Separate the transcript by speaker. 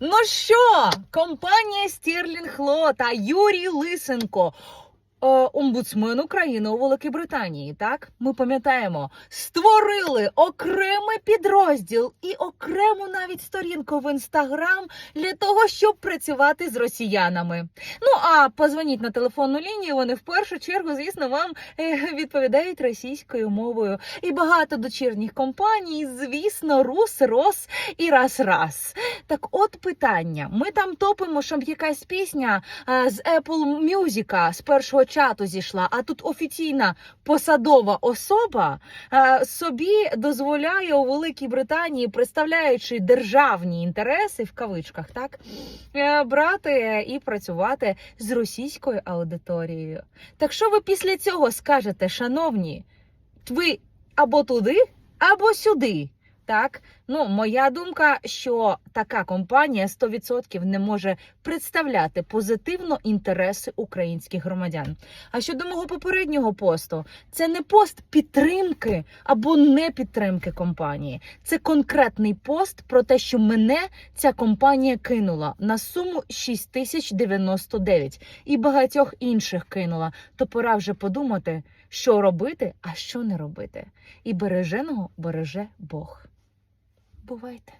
Speaker 1: Ну що, компанія Стірлінг Ло та Юрій Лисенко. е, Омбудсмен України у Великій Британії, так ми пам'ятаємо, створили окремий підрозділ і окрему навіть сторінку в інстаграм для того, щоб працювати з росіянами. Ну а позвоніть на телефонну лінію. Вони в першу чергу, звісно, вам е, відповідають російською мовою. І багато дочірніх компаній, звісно, Рус, Рос і раз-раз. Так, от питання: ми там топимо, щоб якась пісня е, з Apple Music з першого чату зійшла, а тут офіційна посадова особа е, собі дозволяє у Великій Британії, представляючи державні інтереси в кавичках, так е, брати і працювати з російською аудиторією. Так що ви після цього скажете, шановні, ви або туди, або сюди. Так, ну моя думка, що така компанія 100% не може представляти позитивно інтереси українських громадян. А щодо мого попереднього посту, це не пост підтримки або не підтримки компанії. Це конкретний пост про те, що мене ця компанія кинула на суму 6099 і багатьох інших кинула. То пора вже подумати, що робити, а що не робити. І береженого береже Бог. Бувайте!